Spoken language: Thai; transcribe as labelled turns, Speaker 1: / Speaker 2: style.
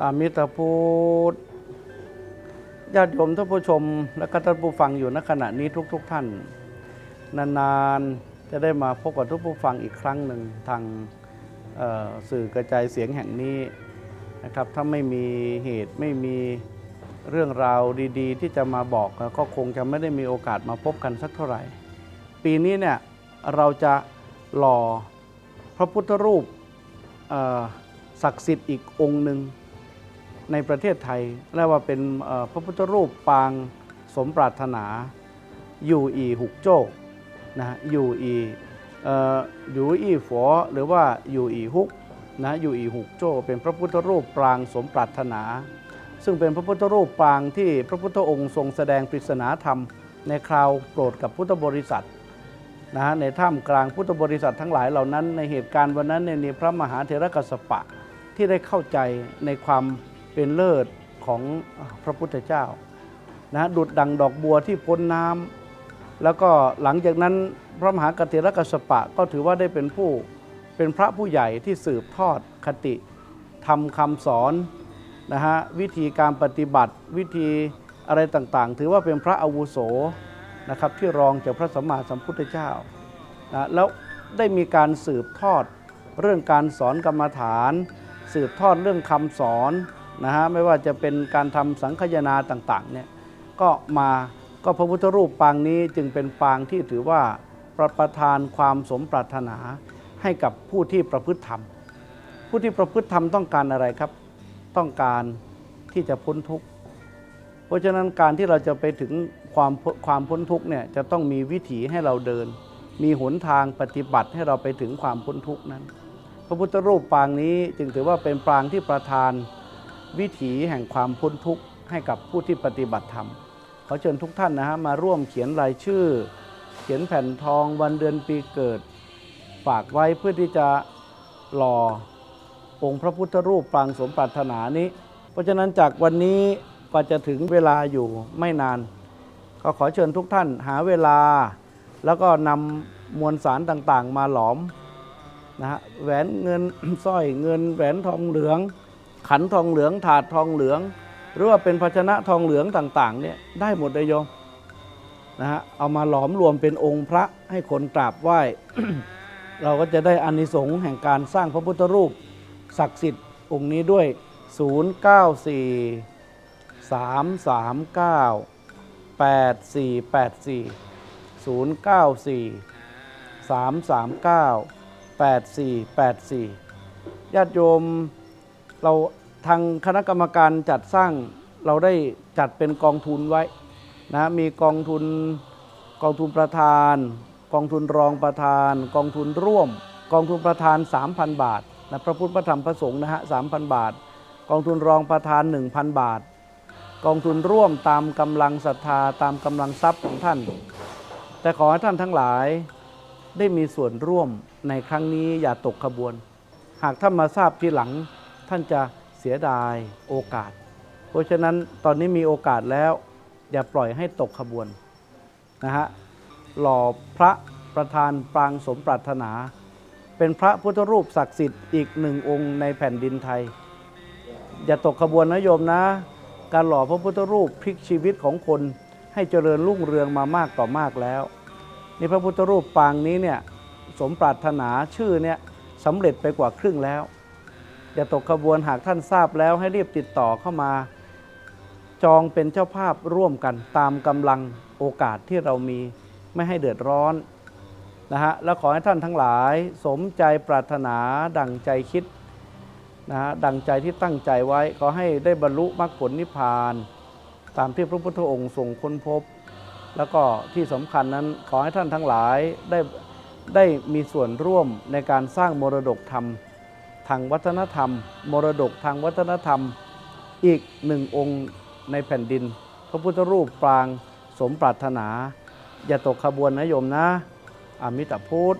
Speaker 1: อามิตรพุทธญาติโยมท่านผู้ชม และก็ท่านผู้ฟังอยู่ณขณะนี้ทุกๆทท่าน นานๆ จะได้มาพบกับทุกผู้ฟังอีกครั้งหนึ่งทางสื่อกระจายเสียงแห่งนี้นะครับถ้าไม่มีเหตุไม่มีเรื่องราวดีๆ ที่จะมาบอกก็คงจะไม่ได้มีโอกาสมาพบกันสักเท่าไหร่ ปีนี้เนี่ยเราจะหล่อพระพุทธรูปศักดิ์สิทธิ์อีกองค์หนึ่ง ในประเทศไทยเรียกว่าเป็นพระพุทธรูปปางสมปรารถนาอยู่อีหุกโจ้นะอยู่อีอยู่อีฝอหรือว่าอยู่อีฮุกนะอยู่อีหุกโจ้เป็นพระพุทธรูปปางสมปรารถนา ซึ่งเป็นพระพุทธรูปปางที่พระพุทธองค์ทรงแสดงปริศนาธรรม ในคราวโปรดกับพุทธบริษัทนะในถ้ำกลางพุทธบริษัททั้งหลายเหล่านั้น ในเหตุการณ์วันนั้นเนี่ยพระมหาเถรกัสปะที่ได้เข้าใจในความ เป็นเลิศของพระพุทธเจ้านะดุดดังดอกบัวที่พ้นน้ำแล้วก็หลังจากนั้นพระมหากเถรกัสปะก็ถือว่าได้เป็นผู้เป็นพระผู้ใหญ่ที่สืบทอดคติทำคำสอนนะฮะวิธีการปฏิบัติวิธีอะไรต่างๆ ถือว่าเป็นพระอาวุโสนะครับที่รองจากพระสัมมาสัมพุทธเจ้านะแล้วได้มีการสืบทอดเรื่องการสอนกรรมฐาน สืบทอดเรื่องคำสอน นะฮะไม่ว่าจะเป็นการทำสังคายนาต่างๆเนี่ยก็มาก็พระพุทธรูปปางนี้จึงเป็นปางที่ถือว่าประประทานความสมปรารถนาให้กับผู้ที่ประพฤติธรรม ผู้ที่ประพฤติธรรมต้องการอะไรครับ ต้องการที่จะพ้นทุกข์เพราะฉะนั้นการที่เราจะไปถึงความความพ้นทุกข์เนี่ยจะต้องมีวิถีให้เราเดิน มีหนทางปฏิบัติให้เราไปถึงความพ้นทุกข์นั้น พระพุทธรูปปางนี้จึงถือว่าเป็นปางที่ประทาน วิถีแห่งความพ้นทุกข์ให้กับผู้ที่ปฏิบัติธรรมขอเชิญทุกท่านนะฮะมาร่วมเขียนรายชื่อ เขียนแผ่นทองวันเดือนปีเกิด ฝากไว้เพื่อที่จะหล่อองค์พระพุทธรูปปางสมปรารถนานี้ เพราะฉะนั้นจากวันนี้ก็จะถึงเวลาอยู่ไม่นาน ก็ขอเชิญทุกท่านหาเวลา แล้วก็นำมวลสารต่างๆ มาหลอมนะฮะแหวนเงินสร้อยเงินแหวนทองเหลือง ขันทองเหลืองถาดทองเหลือง หรือว่าเป็นภาชนะทองเหลืองต่างๆเนี่ยได้หมดเลยโยมนะฮะเอามาหลอมรวมเป็นองค์พระให้คนกราบไหว้ เราก็จะได้อานิสงส์แห่งการสร้างพระพุทธรูปศักดิ์สิทธิ์องค์นี้ด้วย 094 339 8484 094 339 8484 ญาติโยมเรา ทางคณะกรรมการจัดสร้างเราได้จัดเป็นกองทุนไว้นะมีกองทุนกองทุนประธาน กองทุนรองประธาน กองทุนร่วม กองทุนประธาน 3,000 บาทนะพระพุทธพระธรรมพระสงฆ์นะฮะ3,000บาท กองทุนรองประธาน 1,000 บาท กองทุนร่วมตามกำลังศรัทธาตามกำลังทรัพย์ของท่าน แต่ขอให้ท่านทั้งหลายได้มีส่วนร่วมในครั้งนี้อย่าตกขบวน หากท่านมาทราบทีหลังท่านจะ เสียดายโอกาส เพราะฉะนั้นตอนนี้มีโอกาสแล้ว อย่าปล่อยให้ตกขบวนนะฮะหล่อพระประธานปรางสมปรารถนา เป็นพระพุทธรูปศักดิ์สิทธิ์อีกหนึ่งองค์ในแผ่นดินไทย อย่าตกขบวนนะโยมนะ การหล่อพระพุทธรูปพลิกชีวิตของคนให้เจริญรุ่งเรืองมามากต่อมากแล้วนี่พระพุทธรูปปางนี้เนี่ยสมปรารถนาชื่อเนี่ยสำเร็จไปกว่าครึ่งแล้ว อย่าตกขบวนหากท่านทราบแล้วให้รีบติดต่อเข้ามา จองเป็นเจ้าภาพร่วมกันตามกำลังโอกาสที่เรามีไม่ให้เดือดร้อนนะฮะแล้วขอให้ท่านทั้งหลายสมใจปรารถนาดังใจคิดนะฮะดังใจที่ตั้งใจไว้ ขอให้ได้บรรลุมรรคผลนิพพาน ตามที่พระพุทธองค์ทรงค้นพบ แล้วก็ที่สำคัญนั้นขอให้ท่านทั้งหลายได้ได้มีส่วนร่วมในการสร้างมรดกธรรม ทางวัฒนธรรม มรดกทางวัฒนธรรม อีกหนึ่งองค์ในแผ่นดิน พระพุทธรูปปรางสมปรารถนา อย่าตกขบวนนะโยมนะ อมิตรพุทธ